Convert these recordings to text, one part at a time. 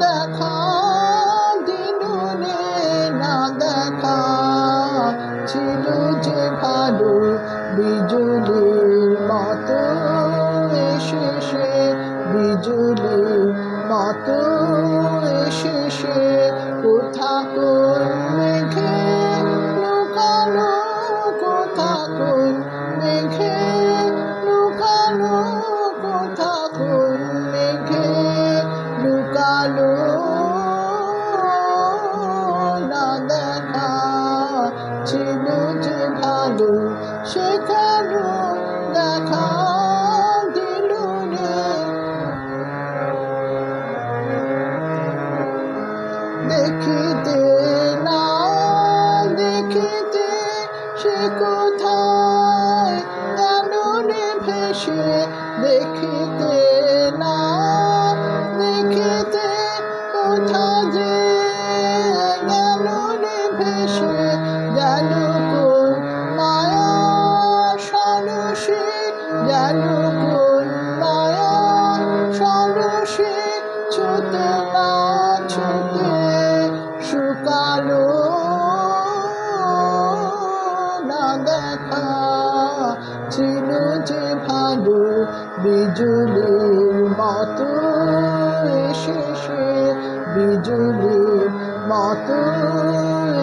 দেখা না দেখা ছিল বিজুলির মতো এসে সে বিজুলির মতো। দেখিতে না দেখিতে সে কোথায়? রে ভেসে দেখিতে না। কোন মায়া সরসে না ছুতে শুকালো না দেখা ছিল যে বিজুলির মতো এসে সে বিজুলির মতো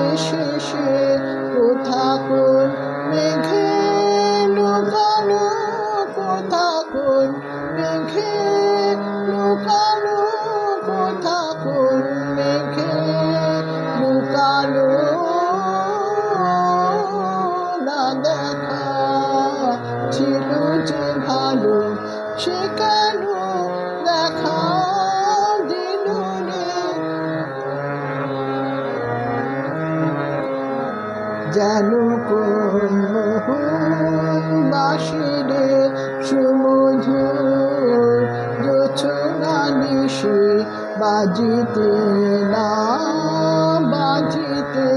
এসে যেন কোন বাসিরে সুমধু জোছনা নিশে বাজিতে না বাজিতে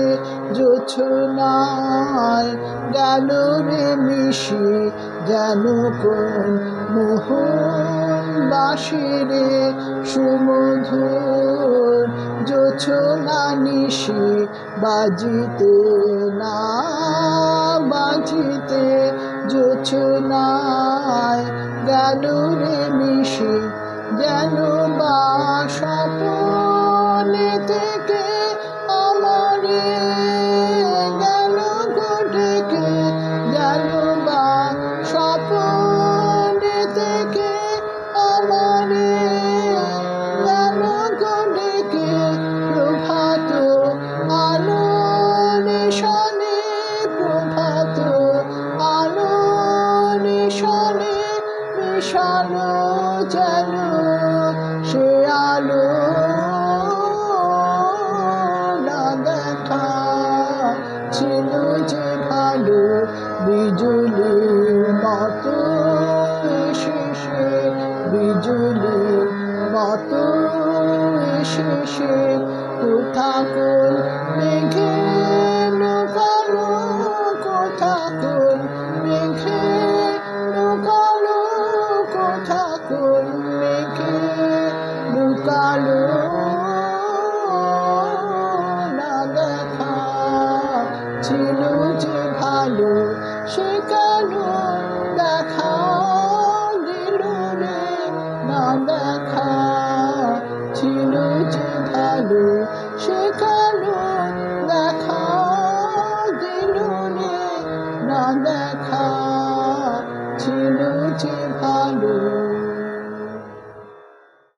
জোছনায় গেল রে মিশি যেন কোন মোহন বাসিরে সুমধুর জোছনা নিশি বাজিতে না বাজিতে জোছনায় গেল রে মিশি যেন বা স্বপনে মিশানো যেন সে আলো না যে ভালো বিজুলির মতো সে বিজুলির মতো সে কোথা মেঘে লুকালো না দেখা ছিল যে ভালো, সে কেন দেখা দিল রে না দেখা ছিল যে ভালো, সে কেন দেখা দিল রে না দেখা ছিল যে ভালো।